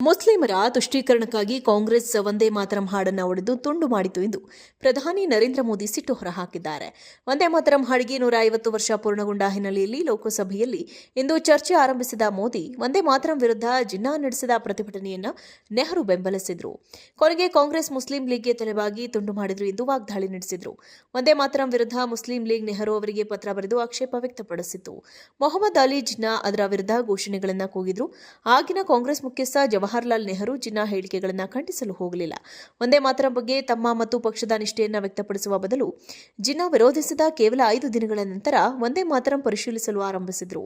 ಮುಸ್ಲಿಮರ ತುಷ್ಟೀಕರಣಕ್ಕಾಗಿ ಕಾಂಗ್ರೆಸ್ ವಂದೇ ಮಾತರಂ ಹಾಡನ್ನು ಒಡೆದು ತುಂಡು ಮಾಡಿತು ಎಂದು ಪ್ರಧಾನಿ ನರೇಂದ್ರ ಮೋದಿ ಸಿಟ್ಟು ಹೊರಹಾಕಿದ್ದಾರೆ. ವಂದೇ ಮಾತರಂ ಹಾಡಿಗೆ ನೂರ ವರ್ಷ ಪೂರ್ಣಗೊಂಡ ಹಿನ್ನೆಲೆಯಲ್ಲಿ ಲೋಕಸಭೆಯಲ್ಲಿ ಇಂದು ಚರ್ಚೆ ಆರಂಭಿಸಿದ ಮೋದಿ ವಂದೇ ಮಾತರಂ ವಿರುದ್ಧ ಜಿನ್ನಾ ನಡೆಸಿದ ಪ್ರತಿಭಟನೆಯನ್ನು ನೆಹರು ಬೆಂಬಲಿಸಿದರು. ಕೊನೆಗೆ ಕಾಂಗ್ರೆಸ್ ಮುಸ್ಲಿಂ ಲೀಗ್ಗೆ ತಲೆಬಾಗಿ ತುಂಡು ಮಾಡಿದರು ಎಂದು ವಾಗ್ದಾಳಿ ನಡೆಸಿದರು. ವಂದೇ ಮಾತರಂ ವಿರುದ್ಧ ಮುಸ್ಲಿಂ ಲೀಗ್ ನೆಹರು ಅವರಿಗೆ ಪತ್ರ ಬರೆದು ಆಕ್ಷೇಪ ವ್ಯಕ್ತಪಡಿಸಿತು ಮೊಹಮ್ಮದ್ ಅಲಿ ಜಿನ್ನಾ ಅದರ ವಿರುದ್ಧ ಘೋಷಣೆಗಳನ್ನು ಕೂಗಿದ್ರು. ಆಗಿನ ಕಾಂಗ್ರೆಸ್ ಮುಖ್ಯಸ್ಥ ಜವಾಹರ್ಲಾಲ್ ನೆಹರು ಜಿನ್ನಾ ಹೇಳಿಕೆಗಳನ್ನು ಖಂಡಿಸಲು ಹೋಗಲಿಲ್ಲ. ಒಂದೇ ಮಾತ್ರ ಬಗ್ಗೆ ತಮ್ಮ ಮತ್ತು ಪಕ್ಷದ ನಿಷ್ಠೆಯನ್ನು ವ್ಯಕ್ತಪಡಿಸುವ ಬದಲು ಜಿನ್ನಾ ವಿರೋಧಿಸಿದ ಕೇವಲ ಐದು ದಿನಗಳ ನಂತರ ಒಂದೇ ಮಾತರಂ ಪರಿಶೀಲಿಸಲು ಆರಂಭಿಸಿದರು.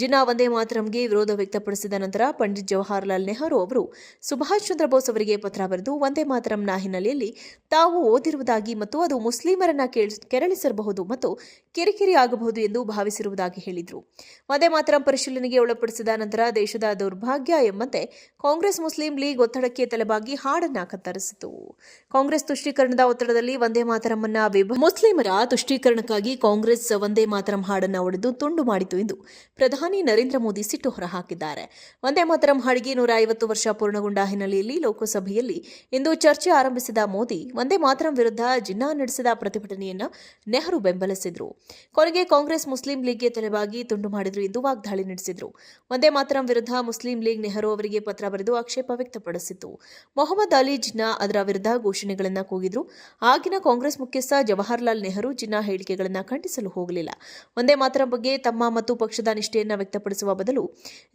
ಜಿನ್ನಾ ಒಂದೇ ಮಾತರಂಗೆ ವಿರೋಧ ವ್ಯಕ್ತಪಡಿಸಿದ ನಂತರ ಪಂಡಿತ್ ಜವಾಹರ್ಲಾಲ್ ನೆಹರು ಅವರು ಸುಭಾಷ್ ಚಂದ್ರ ಬೋಸ್ ಅವರಿಗೆ ಪತ್ರ ಬರೆದು ಒಂದೇ ಮಾತರಂನ ಹಿನ್ನೆಲೆಯಲ್ಲಿ ತಾವು ಓದಿರುವುದಾಗಿ ಮತ್ತು ಅದು ಮುಸ್ಲಿಮರನ್ನ ಕೆರಳಿಸಿರಬಹುದು ಮತ್ತು ಕಿರಿಕಿರಿ ಆಗಬಹುದು ಎಂದು ಭಾವಿಸಿರುವುದಾಗಿ ಹೇಳಿದರು. ಒಂದೇ ಮಾತರಂ ಪರಿಶೀಲನೆಗೆ ಒಳಪಡಿಸಿದ ನಂತರ ದೇಶದ ದೌರ್ಭಾಗ್ಯ ಎಂಬಂತೆ ಕಾಂಗ್ರೆಸ್ ಮುಸ್ಲಿಂ ಲೀಗ್ ಒತ್ತಡಕ್ಕೆ ತಲೆಬಾಗಿ ಹಾಡನ್ನ ಕತ್ತರಿಸಿತು. ಕಾಂಗ್ರೆಸ್ ತುಷ್ಟೀಕರಣದ ಒತ್ತಡದಲ್ಲಿ ವಂದೇ ಮಾತರಮನ್ನ ವಿಭ ಮುಸ್ಲಿಮರ ತುಷ್ಟೀಕರಣಕ್ಕಾಗಿ ಕಾಂಗ್ರೆಸ್ ವಂದೇ ಮಾತರಂ ಹಾಡನ್ನ ಒಡೆದು ತುಂಡು ಮಾಡಿತು ಎಂದು ಪ್ರಧಾನಿ ನರೇಂದ್ರ ಮೋದಿ ಸಿಟ್ಟು ಹೊರಹಾಕಿದ್ದಾರೆ ವಂದೇ ಮಾತರಂ ಹಾಡಿಗೆ ನೂರ ಐವತ್ತು ವರ್ಷ ಪೂರ್ಣಗೊಂಡ ಹಿನ್ನೆಲೆಯಲ್ಲಿ ಲೋಕಸಭೆಯಲ್ಲಿ ಇಂದು ಚರ್ಚೆ ಆರಂಭಿಸಿದ ಮೋದಿ, ವಂದೇ ಮಾತರಂ ವಿರುದ್ಧ ಜಿನ್ನಾ ನಡೆಸಿದ ಪ್ರತಿಭಟನೆಯನ್ನು ನೆಹರು ಬೆಂಬಲಿಸಿದ್ರು. ಕೊನೆಗೆ ಕಾಂಗ್ರೆಸ್ ಮುಸ್ಲಿಂ ಲೀಗ್ಗೆ ತಲೆಬಾಗಿ ತುಂಡು ಮಾಡಿದ್ರು ಎಂದು ವಾಗ್ದಾಳಿ ನಡೆಸಿದ್ರು. ವಂದೇ ಮಾತರಂ ವಿರುದ್ಧ ಮುಸ್ಲಿಂ ಲೀಗ್ ನೆಹರು ಅವರಿಗೆ ಪತ್ರ ಬರೆದು ಆಕ್ಷೇಪ ವ್ಯಕ್ತಪಡಿಸಿತು. ಮೊಹಮ್ಮದ್ ಅಲಿ ಜಿನ್ನಾ ಅದರ ವಿರುದ್ಧ ಘೋಷಣೆಗಳನ್ನು ಕೂಗಿದ್ರು. ಆಗಿನ ಕಾಂಗ್ರೆಸ್ ಮುಖ್ಯಸ್ಥ ಜವಾಹರ್ಲಾಲ್ ನೆಹರು ಜಿನ್ನಾ ಹೇಳಿಕೆಗಳನ್ನು ಖಂಡಿಸಲು ಹೋಗಲಿಲ್ಲ. ಒಂದೇ ಮಾತರಂ ಬಗ್ಗೆ ತಮ್ಮ ಮತ್ತು ಪಕ್ಷದ ನಿಷ್ಠೆಯನ್ನು ವ್ಯಕ್ತಪಡಿಸುವ ಬದಲು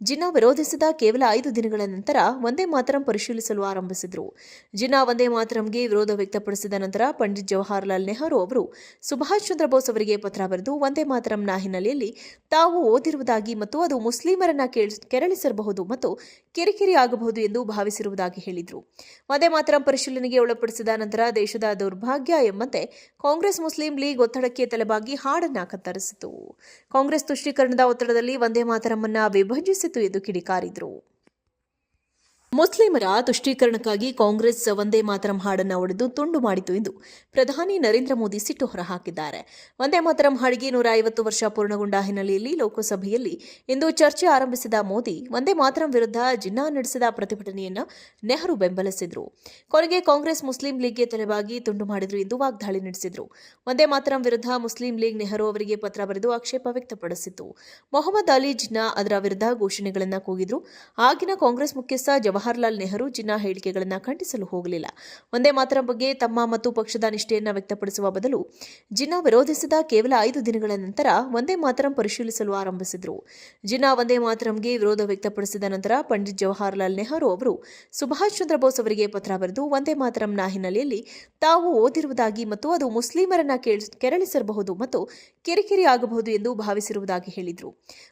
ಜಿನ್ನಾ ವಿರೋಧಿಸಿದ ಕೇವಲ ಐದು ದಿನಗಳ ನಂತರ ಒಂದೇ ಮಾತರಂ ಪರಿಶೀಲಿಸಲು ಆರಂಭಿಸಿದರು. ಜಿನ್ನಾ ಒಂದೇ ಮಾತರಂಗೆ ವಿರೋಧ ವ್ಯಕ್ತಪಡಿಸಿದ ನಂತರ ಪಂಡಿತ್ ಜವಾಹರ್ಲಾಲ್ ನೆಹರು ಅವರು ಸುಭಾಷ್ ಚಂದ್ರ ಬೋಸ್ ಅವರಿಗೆ ಪತ್ರ ಬರೆದು ಒಂದೇ ಮಾತರಂನ ಹಿನ್ನೆಲೆಯಲ್ಲಿ ತಾವು ಓದಿರುವುದಾಗಿ ಮತ್ತು ಅದು ಮುಸ್ಲಿಮರನ್ನ ಕೆರಳಿಸಿರಬಹುದು ಮತ್ತು ಕಿರಿಕಿರಿ ಆಗಬಹುದು ಎಂದು ಭಾವಿಸಿರುವುದಾಗಿ ಹೇಳಿದರು. ವಂದೇ ಮಾತರಂ ಪರಿಶೀಲನೆಗೆ ಒಳಪಡಿಸಿದ ನಂತರ ದೇಶದ ದೌರ್ಭಾಗ್ಯ ಎಂಬಂತೆ ಕಾಂಗ್ರೆಸ್ ಮುಸ್ಲಿಂ ಲೀಗ್ ಒತ್ತಡಕ್ಕೆ ತಲೆಬಾಗಿ ಹಾಡನ್ನ ಕತ್ತರಿಸಿತು. ಕಾಂಗ್ರೆಸ್ ತುಷ್ಟೀಕರಣದ ಒತ್ತಡದಲ್ಲಿ ವಂದೇ ಮಾತರಮ್ಮನ್ನ ವಿಭಜಿಸಿತು ಎಂದು ಕಿಡಿಕಾರಿದರು. ಮುಸ್ಲಿಮರ ತುಷ್ಟೀಕರಣಕ್ಕಾಗಿ ಕಾಂಗ್ರೆಸ್ ವಂದೇ ಮಾತರಂ ಹಾಡನ್ನು ಒಡೆದು ತುಂಡು ಮಾಡಿತು ಎಂದು ಪ್ರಧಾನಿ ನರೇಂದ್ರ ಮೋದಿ ಸಿಟ್ಟು ಹೊರಹಾಕಿದ್ದಾರೆ ವಂದೇ ಮಾತರಂ ಹಾಡಿಗೆ ನೂರ ಐವತ್ತು ವರ್ಷ ಪೂರ್ಣಗೊಂಡ ಹಿನ್ನೆಲೆಯಲ್ಲಿ ಲೋಕಸಭೆಯಲ್ಲಿ ಇಂದು ಚರ್ಚೆ ಆರಂಭಿಸಿದ ಮೋದಿ, ವಂದೇ ಮಾತರಂ ವಿರುದ್ಧ ಜಿನ್ನಾ ನಡೆಸಿದ ಪ್ರತಿಭಟನೆಯನ್ನು ನೆಹರು ಬೆಂಬಲಿಸಿದರು. ಕೊನೆಗೆ ಕಾಂಗ್ರೆಸ್ ಮುಸ್ಲಿಂ ಲೀಗ್ಗೆ ತಲೆಬಾಗಿ ತುಂಡು ಮಾಡಿದರು ಎಂದು ವಾಗ್ದಾಳಿ ನಡೆಸಿದರು. ವಂದೇ ಮಾತರಂ ವಿರುದ್ಧ ಮುಸ್ಲಿಂ ಲೀಗ್ ನೆಹರು ಅವರಿಗೆ ಪತ್ರ ಬರೆದು ಆಕ್ಷೇಪ ವ್ಯಕ್ತಪಡಿಸಿತು ಮೊಹಮ್ಮದ್ ಅಲಿ ಜಿನ್ನಾ ಅದರ ವಿರುದ್ಧ ಘೋಷಣೆಗಳನ್ನು ಕೂಗಿದ್ರು. ಆಗಿನ ಕಾಂಗ್ರೆಸ್ ಮುಖ್ಯಸ್ಥ ಜವಾಹರ್ಲಾಲ್ ನೆಹರು ಜಿನ್ನಾ ಹೇಳಿಕೆಗಳನ್ನು ಖಂಡಿಸಲು ಹೋಗಲಿಲ್ಲ. ಒಂದೇ ಮಾತ್ರ ಬಗ್ಗೆ ತಮ್ಮ ಮತ್ತು ಪಕ್ಷದ ನಿಷ್ಠೆಯನ್ನು ವ್ಯಕ್ತಪಡಿಸುವ ಬದಲು ಜಿನ್ನಾ ವಿರೋಧಿಸಿದ ಕೇವಲ ಐದು ದಿನಗಳ ನಂತರ ಒಂದೇ ಮಾತರಂ ಪರಿಶೀಲಿಸಲು ಆರಂಭಿಸಿದರು. ಜಿನ್ನಾ ಒಂದೇ ಮಾತರಂಗೆ ವಿರೋಧ ವ್ಯಕ್ತಪಡಿಸಿದ ನಂತರ ಪಂಡಿತ್ ಜವಾಹರ್ಲಾಲ್ ನೆಹರು ಅವರು ಸುಭಾಷ್ ಚಂದ್ರ ಬೋಸ್ ಅವರಿಗೆ ಪತ್ರ ಬರೆದು ಒಂದೇ ಮಾತರಂನ ಹಿನ್ನೆಲೆಯಲ್ಲಿ ತಾವು ಓದಿರುವುದಾಗಿ ಮತ್ತು ಅದು ಮುಸ್ಲಿಮರನ್ನ ಕೆರಳಿಸಿರಬಹುದು ಮತ್ತು ಕಿರಿಕಿರಿ ಆಗಬಹುದು ಎಂದು ಭಾವಿಸಿರುವುದಾಗಿ ಹೇಳಿದರು.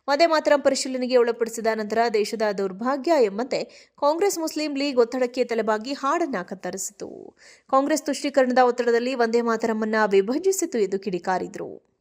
ಒಂದೇ ಮಾತರಂ ಪರಿಶೀಲನೆಗೆ ಒಳಪಡಿಸಿದ ನಂತರ ದೇಶದ ದೌರ್ಭಾಗ್ಯ ಎಂಬಂತೆ ಕಾಂಗ್ರೆಸ್ ಮುಸ್ಲಿಂ ಲೀಗ್ ಒತ್ತಡಕ್ಕೆ ತಲೆಬಾಗಿ ಹಾಡನ್ನ ಕತ್ತರಿಸಿತು. ಕಾಂಗ್ರೆಸ್ ತುಷ್ಟೀಕರಣದ ಒತ್ತಡದಲ್ಲಿ ವಂದೇ ಮಾತರಮ್ಮನ್ನ ವಿಭಜಿಸಿತು ಎಂದು ಕಿಡಿಕಾರಿದರು.